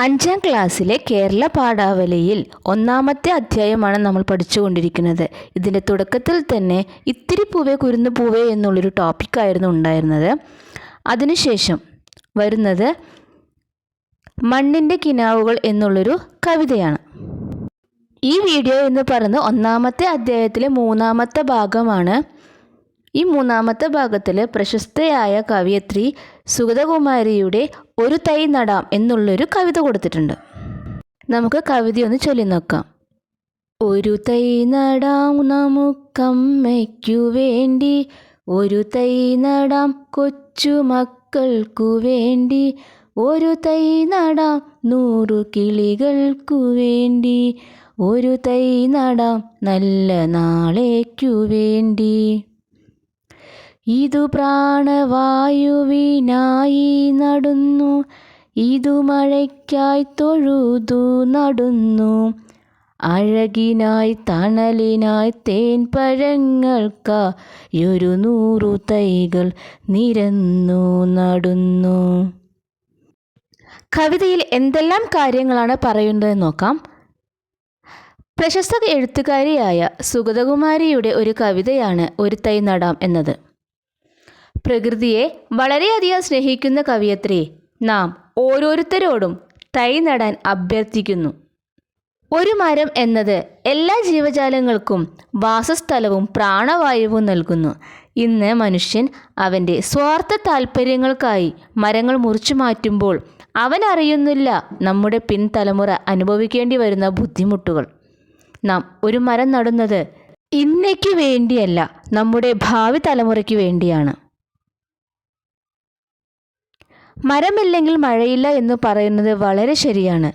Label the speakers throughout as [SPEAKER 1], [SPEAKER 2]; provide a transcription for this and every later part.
[SPEAKER 1] അഞ്ചാം ക്ലാസ്സിലെ കേരള പാഠാവലിയിൽ ഒന്നാമത്തെ അധ്യായമാണ് നമ്മൾ പഠിച്ചുകൊണ്ടിരിക്കുന്നത്. ഇതിന്റെ തുടക്കത്തിൽ തന്നെ ഇത്തിരി പൂവേ കുരുന്ന് പൂവേ എന്നുള്ളൊരു ടോപ്പിക്കായിരുന്നു ഉണ്ടായിരുന്നത്. അതിനുശേഷം വരുന്നത് മണ്ണിന്റെ കിനാവുകൾ എന്നുള്ളൊരു കവിതയാണ്. ഈ വീഡിയോ എന്ന് പറയുന്നത് ഒന്നാമത്തെ അധ്യായത്തിലെ മൂന്നാമത്തെ ഭാഗമാണ് ഈ മൂന്നാമത്തെ ഭാഗത്തിൽ പ്രശസ്തയായ കവിയത്രി സുഗതകുമാരിയുടെ ഒരു തൈ നടാം എന്നുള്ളൊരു കവിത കൊടുത്തിട്ടുണ്ട്. നമുക്ക് കവിതയൊന്ന് ചൊല്ലി നോക്കാം. ഒരു തൈ നടാം നമുക്കമ്മയ്ക്കു വേണ്ടി ഒരു തൈ നടാം കൊച്ചുമക്കൾക്കു വേണ്ടി ഒരു തൈ നടാം നൂറു കിളികൾക്കു വേണ്ടി ഒരു തൈ നടാം നല്ല നാളേക്കു വേണ്ടി. ഇതു പ്രാണവായുവിനായി നടുന്നു. ഇതു മഴയ്ക്കായി തൊഴുതു നടുന്നു. അഴകിനായി തണലിനായി തേൻ പഴങ്ങൾക്കായൊരു നൂറു തൈകൾ നിരന്നു നടുന്നു. കവിതയിൽ എന്തെല്ലാം കാര്യങ്ങളാണ് പറയുന്നത് നോക്കാം. പ്രശസ്ത എഴുത്തുകാരിയായ സുഗതകുമാരിയുടെ ഒരു കവിതയാണ് ഒരു തൈ നടാം എന്നത്. പ്രകൃതിയെ വളരെയധികം സ്നേഹിക്കുന്ന കവിയത്രി നാം ഓരോരുത്തരോടും തൈ നടാൻ അഭ്യർത്ഥിക്കുന്നു. ഒരു മരം എന്നത് എല്ലാ ജീവജാലങ്ങൾക്കും വാസസ്ഥലവും പ്രാണവായുവും നൽകുന്നു. ഇന്ന് മനുഷ്യൻ അവന്റെ സ്വാർത്ഥ താൽപ്പര്യങ്ങൾക്കായി മരങ്ങൾ മുറിച്ചു മാറ്റുമ്പോൾ അവൻ അറിയുന്നില്ല നമ്മുടെ പിൻതലമുറ അനുഭവിക്കേണ്ടി വരുന്ന ബുദ്ധിമുട്ടുകൾ. നാം ഒരു മരം നടുന്നത് ഇന്നയ്ക്ക് വേണ്ടിയല്ല നമ്മുടെ ഭാവി തലമുറയ്ക്ക് വേണ്ടിയാണ്. മരമില്ലെങ്കിൽ മഴയില്ല എന്ന് പറയുന്നത് വളരെ ശരിയാണ്.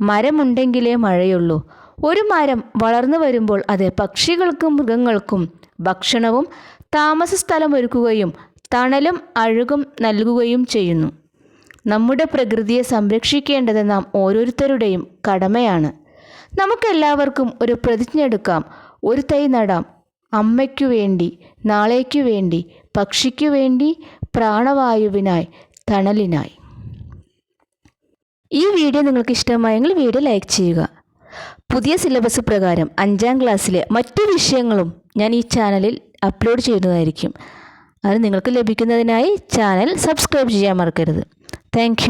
[SPEAKER 1] മരമുണ്ടെങ്കിലേ മഴയുള്ളൂ. ഒരു മരം വളർന്നു വരുമ്പോൾ അത് പക്ഷികൾക്കും മൃഗങ്ങൾക്കും ഭക്ഷണവും താമസ സ്ഥലം ഒരുക്കുകയും തണലും അഴുകും നൽകുകയും ചെയ്യുന്നു. നമ്മുടെ പ്രകൃതിയെ സംരക്ഷിക്കേണ്ടത് നാം ഓരോരുത്തരുടെയും കടമയാണ്. നമുക്കെല്ലാവർക്കും ഒരു പ്രതിജ്ഞ എടുക്കാം. ഒരു തൈ നടാം. അമ്മയ്ക്കു വേണ്ടി നാളേക്കു വേണ്ടി പക്ഷിക്കു വേണ്ടി പ്രാണവായുവിനായി തണലിനായി. ഈ വീഡിയോ നിങ്ങൾക്ക് ഇഷ്ടമായെങ്കിൽ വീഡിയോ ലൈക്ക് ചെയ്യുക. പുതിയ സിലബസ് പ്രകാരം അഞ്ചാം ക്ലാസ്സിലെ മറ്റു വിഷയങ്ങളും ഞാൻ ഈ ചാനലിൽ അപ്ലോഡ് ചെയ്യുന്നതായിരിക്കും. അത് നിങ്ങൾക്ക് ലഭിക്കുന്നതിനായി ചാനൽ സബ്സ്ക്രൈബ് ചെയ്യാൻ മറക്കരുത്. താങ്ക്